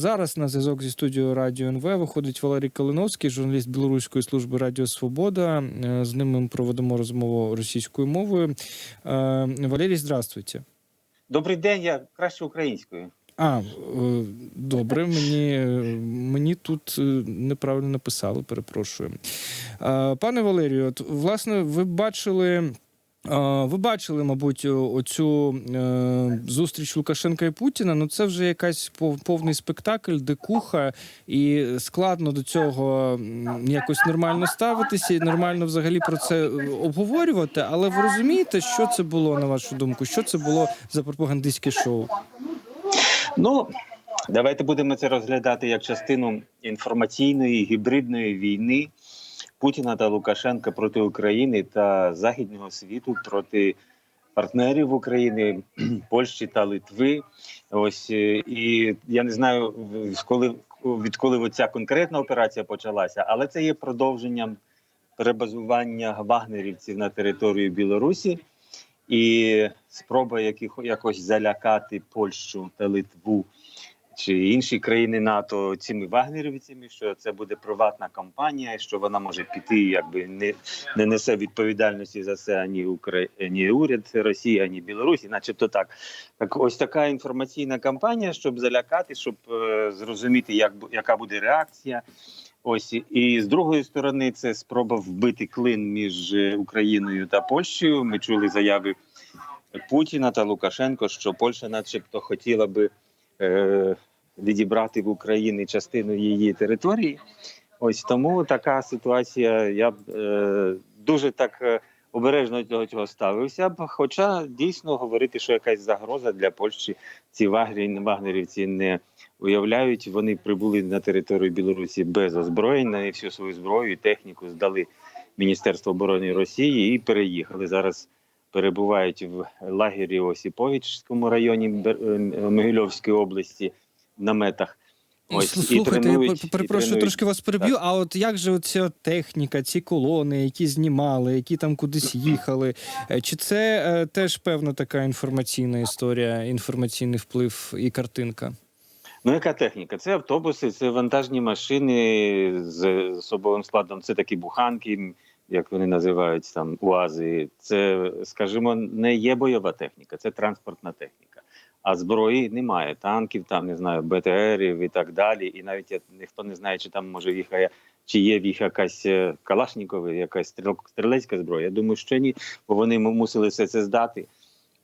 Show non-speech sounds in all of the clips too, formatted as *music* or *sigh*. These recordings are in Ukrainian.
Зараз на зв'язок зі студією Радіо НВ виходить Валерій Калиновський, журналіст Білоруської служби Радіо Свобода. Е, З ним ми проведемо розмову російською мовою. Е, Валерій, здравствуйте. Добрий день, я краще українською. А, е, добре, мені, мені тут неправильно написали, перепрошую. Пане Валерію, от, власне, ви бачили. Ви бачили, мабуть, оцю е, зустріч Лукашенка і Путіна. Ну це вже якась пов- повний спектакль, дикуха, і складно до цього якось нормально ставитися і нормально взагалі про це обговорювати. Але ви розумієте, що це було на вашу думку? Що це було за пропагандистське шоу? Ну давайте будемо це розглядати як частину інформаційної гібридної війни Путіна та Лукашенка проти України та західного світу проти партнерів України, *clears throat* Польщі та Литви. Ось е, і я не знаю, коли відколи ця конкретна операція почалася, але це є продовженням перебазування вагнерівців на територію Білорусі. і спроба яких, якось залякати Польщу та Литву чи інші країни НАТО цими вагнерівцями, що це буде приватна компанія, що вона може піти, якби не, не несе відповідальності за це ані Укра... ні уряд Росії, ані Білорусі, начебто так. Так, ось така інформаційна кампанія, щоб залякати, щоб е, зрозуміти, як яка буде реакція. Ось і з другої сторони, це спроба вбити клин між е, Україною та Польщею. Ми чули заяви Путіна та Лукашенко, що Польща, начебто, хотіла би е, відібрати в Україні частину її території. Ось тому така ситуація. Я б е, дуже так е, обережно до цього ставився б. Хоча дійсно говорити, що якась загроза для Польщі ці вагнерівці не уявляють. Вони прибули на територію Білорусі без озброєння і всю свою зброю і техніку здали Міністерство оборони Росії і переїхали зараз. Перебувають в лагері Осіповічському районі е, Могильовської області наметах. Ось, і Слухайте, я тренують, пер- перепрошую, трошки вас переб'ю. А от як же оця техніка, ці колони, які знімали, які там кудись їхали? е, Чи це е, теж певна така інформаційна історія, інформаційний вплив і картинка? Ну, яка техніка? Це автобуси, це вантажні машини з особовим складом. Це такі буханки, як вони називають там УАЗи. Це, скажімо, не є бойова техніка, це транспортна техніка. А зброї немає. Танків, там не знаю, БТРів і так далі. І навіть ніхто не знає, чи там може їхає, чи є в їх якась е, Калашнікова, якась стріл- стрілецька зброя. Я думаю, що ні, бо вони мусили все це здати.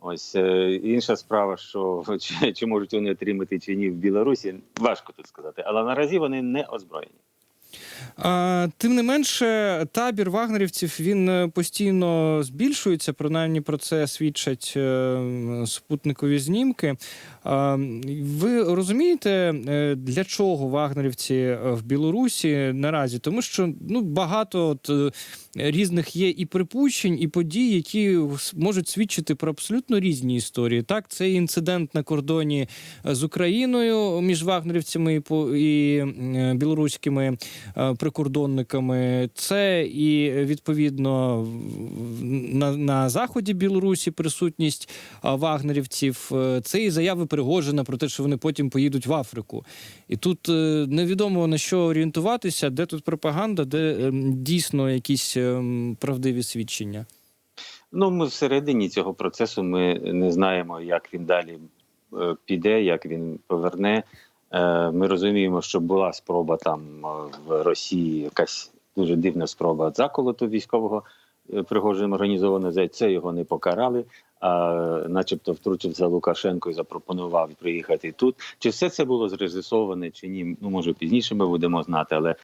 Ось е, інша справа, що *laughs* чи, чи можуть вони отримати чи ні в Білорусі, важко тут сказати. Але наразі вони не озброєні. Тим не менше, табір вагнерівців він е, постійно збільшується. Принаймні про це свідчать е, спутникові знімки. Ви розумієте, е, для чого вагнерівці в Білорусі наразі? Тому що ну багато от, різних є і припущень, і подій, які можуть свідчити про абсолютно різні історії. Так, це інцидент на кордоні з Україною між вагнерівцями і, білоруськими прикордонниками. Це і відповідно на, на заході Білорусі присутність вагнерівців. Е, Це і заяви Пригожина про те, що вони потім поїдуть в Африку. І тут е, невідомо на що орієнтуватися, де тут пропаганда, де ем, дійсно якісь ем, правдиві свідчення. Ну, ми всередині цього процесу ми не знаємо, як він далі е, піде, як він поверне. Е, Ми розуміємо, що була спроба там е, в Росії, якась дуже дивна спроба заколоту військового е, Пригожиним організовано. За це його не покарали. А, начебто, втрутився Лукашенко і запропонував приїхати тут. Чи все це було зрежисоване, чи ні? Ну може пізніше ми будемо знати, але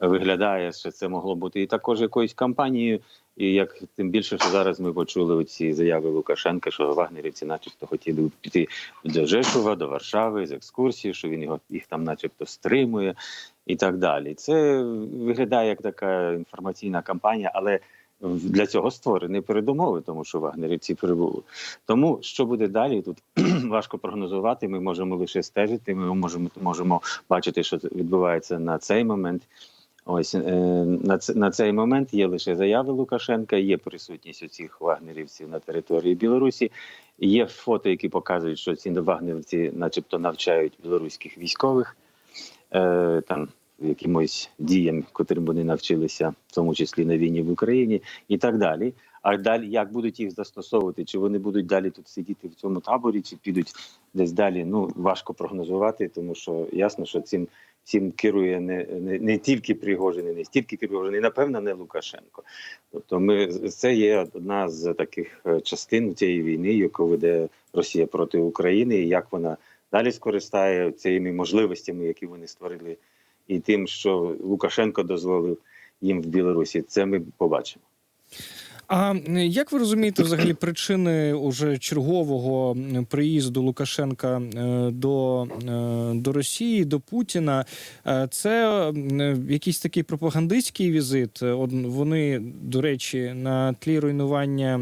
виглядає, що це могло бути і також якоюсь кампанією. І як тим більше, що зараз ми почули ці заяви Лукашенка, що вагнерівці, начебто, хотіли піти до Жешува, до Варшави з екскурсії, що він його їх там, начебто, стримує, і так далі. Це виглядає як така інформаційна кампанія, але для цього створені передумови, тому що вагнерівці прибули. Тому що буде далі, тут *clears throat* важко прогнозувати. Ми можемо лише стежити. Ми можемо можемо бачити, що відбувається на цей момент. Ось е, на, на цей момент є лише заяви Лукашенка, є присутність оцих вагнерівців на території Білорусі. Є фото, які показують, що ці вагнерівці, начебто, навчають білоруських військових. е, там якимось діям, котрим вони навчилися, в тому числі на війні в Україні, і так далі. А далі як будуть їх застосовувати? Чи вони будуть далі тут сидіти в цьому таборі, чи підуть десь далі? Ну важко прогнозувати, тому що ясно, що цим цим керує не, не, не тільки Пригожин, не стільки Пригожин, і напевно не Лукашенко. Тобто, ми це є одна з таких е, частин цієї війни, яку веде Росія проти України, і як вона далі скористає цими можливостями, які вони створили, і тим, що Лукашенко дозволив їм в Білорусі. Це ми побачимо. А як ви розумієте взагалі причини уже чергового приїзду Лукашенка е, до, е, до Росії, до Путіна? Е, Це якийсь такий пропагандистський візит. Вони, до речі, на тлі руйнування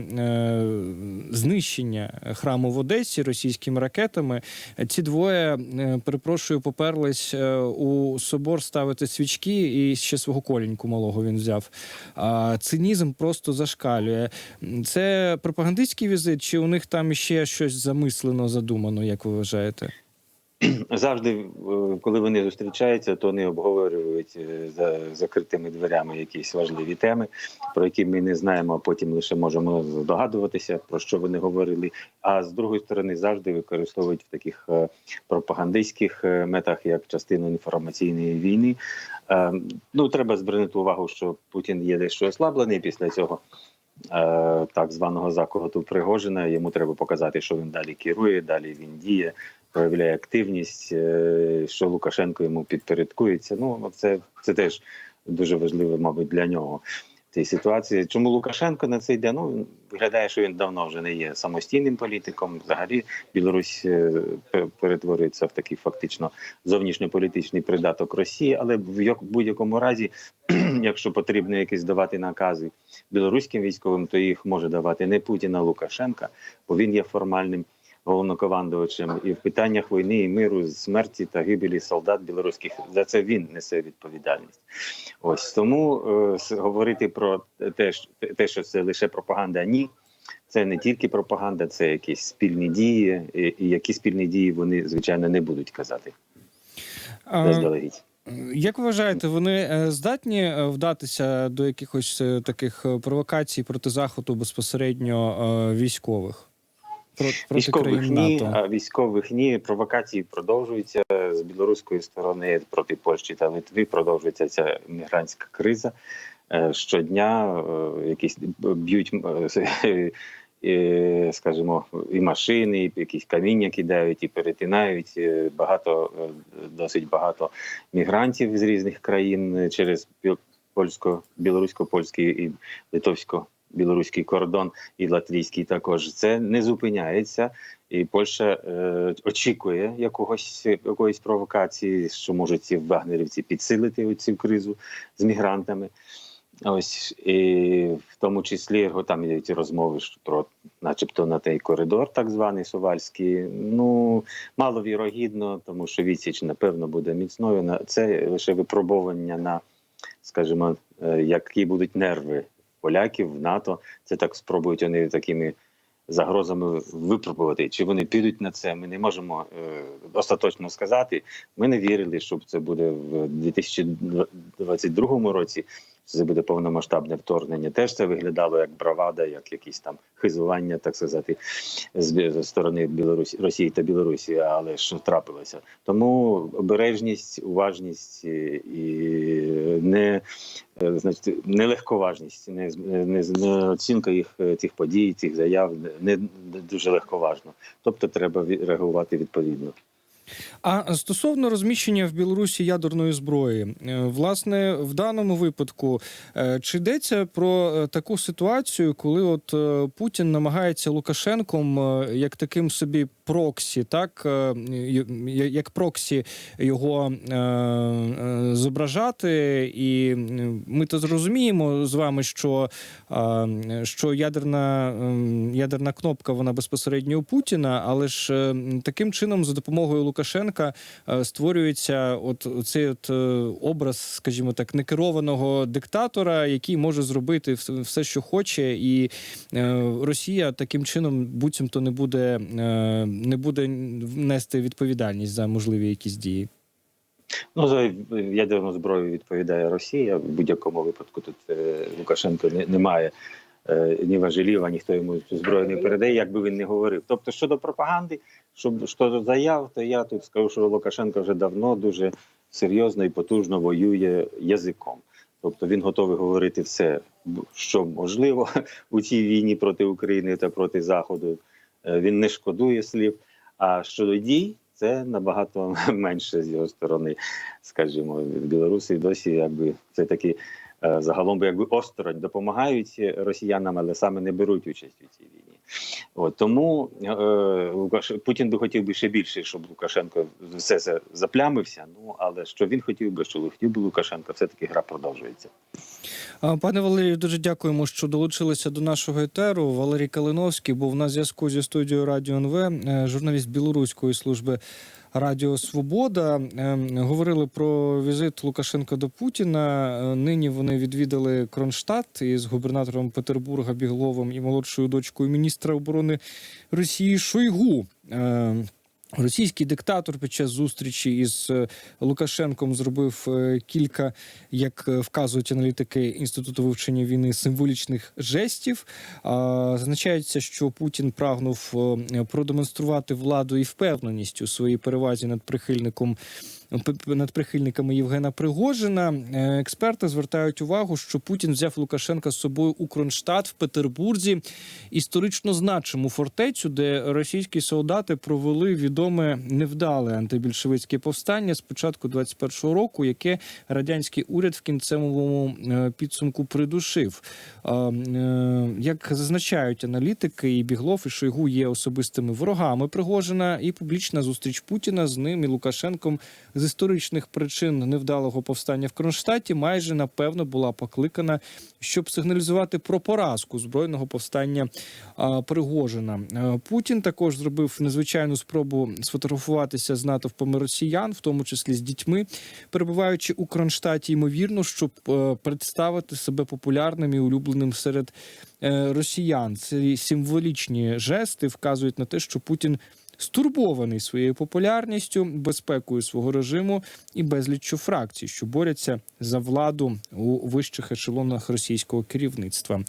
знищення храму в Одесі російськими ракетами. Ці двоє, перепрошую, поперлись у собор ставити свічки, і ще свого коліньку малого він взяв. Цинізм просто зашкалює. Це пропагандистський візит, чи у них там ще щось замислено, задумано, як ви вважаєте? Завжди, е, коли вони зустрічаються, то вони обговорюють е, за закритими дверями якісь важливі теми, про які ми не знаємо, а потім лише можемо здогадуватися, про що вони говорили. А з другої сторони, завжди використовують в таких е, пропагандистських метах як частину інформаційної війни. Ну треба звернути увагу, що Путін є дещо ослаблений після цього. Е, Так званого заколоту Пригожина йому треба показати, що він далі керує, далі він діє, проявляє активність, е, що Лукашенко йому підпорядкується. Ну це, це теж дуже важливо, мабуть, для нього. Цій ситуації. Чому Лукашенко на це йде? Ну виглядає, що він давно вже не є самостійним політиком. Взагалі Білорусь е, перетворюється в такий фактично зовнішньополітичний придаток Росії, але в будь-якому разі, *clears throat* якщо потрібно якісь давати накази білоруським військовим, то їх може давати не Путін, а Лукашенка, бо він є формальним головнокомандувачем і в питаннях війни і миру, смерті та гибелі солдат білоруських за це він несе відповідальність. Ось тому е, говорити про те, що- те, що це лише пропаганда, ні. Це не тільки пропаганда, це якісь спільні дії, і, і які спільні дії вони звичайно не будуть казати заздалегідь. як ви вважаєте, вони е, здатні е, вдатися до якихось е, таких провокацій проти заходу безпосередньо військових? Військових ні, а військових ні. Провокації продовжуються з білоруської сторони проти Польщі та Литви. Продовжується ця мігрантська криза. Е, Щодня е, якісь б'ють, е, скажімо, і машини, і якісь каміння кидають, і перетинають. Багато досить багато мігрантів з різних країн через польсько, білорусько-польський і литовсько. Білоруський кордон і латвійський також це не зупиняється, і Польща е, очікує якогось якоїсь провокації, що можуть ці вагнерівці підсилити цю кризу з мігрантами. Ось і в тому числі його там є ці розмови про, начебто, на той коридор, так званий Сувальський. Ну маловірогідно, тому що відсіч, напевно, буде міцною. На це лише випробування на, скажімо, е, які будуть нерви поляків в НАТО. Це так спробують вони такими загрозами випробувати. Чи вони підуть на це? Ми не можемо е, остаточно сказати. Ми не вірили, що це буде в 2022 році. Це буде повномасштабне вторгнення. Теж це виглядало як бравада, як якісь там хизування, так сказати, з сторони Білорусі Росії та Білорусі. Але що трапилося? Тому обережність, уважність і, не значить, нелегковажність, не, не, не оцінка їх цих подій, цих заяв не, дуже легковажно. Тобто треба реагувати відповідно. А стосовно розміщення в Білорусі ядерної зброї, е, власне, в даному випадку е, чи йдеться про е, таку ситуацію, коли от Путін намагається Лукашенком як таким собі проксі, так як проксі його зображати, і ми то зрозуміємо з вами, що, що ядерна, ядерна кнопка вона безпосередньо у Путіна, але ж таким чином, за допомогою Лукашенка, е, створюється от цей от е, образ, скажімо так, некерованого диктатора, який може зробити все, що хоче, і е, Росія таким чином буцімто не буде, не буде нести відповідальність за можливі якісь дії. Ну, за ядерну зброю відповідає Росія. В будь-якому випадку тут Лукашенко не, немає е, ні важелів, а ніхто йому зброю не передає, як би він не говорив. Тобто, щодо пропаганди, щоб щодо заяв, то я тут скажу, що Лукашенко вже давно дуже серйозно і потужно воює язиком. Тобто він готовий говорити все, що можливо *laughs* у цій війні проти України та проти Заходу. Е, Він не шкодує слів. А щодо дій, це набагато *laughs* менше з його сторони, скажімо, білоруси досі, якби це таки е, загалом би якби осторонь допомагають росіянам, але саме не беруть участь у цій війні. От тому е. Путін би хотів би ще більше, щоб Лукашенко все це заплямився. Ну але що він хотів би, що хотів би Лукашенко, все таки гра продовжується. Пане Валерію, дуже дякуємо, що долучилися до нашого етеру. Валерій Калиновський був на зв'язку зі студією Радіо НВ, е, журналіст білоруської служби Радіо Свобода. Е, Говорили про візит Лукашенка до Путіна. Е, Нині вони відвідали Кронштадт із губернатором Петербурга Бігловим і молодшою дочкою міністра оборони Росії Шойгу. Російський диктатор під час зустрічі із е, Лукашенком зробив е, кілька, як е, вказують аналітики інституту вивчення війни, символічних жестів. Зазначається, що Путін прагнув продемонструвати владу і впевненість у своїй перевазі над прихильником. Над прихильниками Євгена Пригожина Е, експерти звертають увагу, що Путін взяв Лукашенка з собою у Кронштадт в Петербурзі, історично значиму фортецю, де російські солдати провели відоме невдале антибільшовицьке повстання з початку 21-го року, яке радянський уряд в кінцевому е, підсумку придушив. Е, Як зазначають аналітики, і Біглов, і Шойгу є особистими ворогами Пригожина, і публічна зустріч Путіна з ним і Лукашенком з історичних причин невдалого повстання в Кронштадті майже напевно була покликана, щоб сигналізувати про поразку збройного повстання Пригожина. Е, Путін також зробив незвичайну спробу сфотографуватися з натовпами росіян, в тому числі з дітьми, перебуваючи у Кронштадті, ймовірно, щоб е, представити себе популярним і улюбленим серед е, росіян. Ці символічні жести вказують на те, що Путін. Стурбований своєю популярністю, безпекою свого режиму і безліччю фракцій, що борються за владу у вищих ешелонах російського керівництва,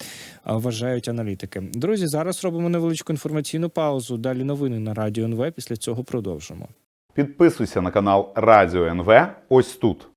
вважають аналітики. Друзі, зараз робимо невеличку інформаційну паузу. Далі новини на радіо НВ. Після цього продовжимо. Підписуйся на канал Радіо НВ ось тут.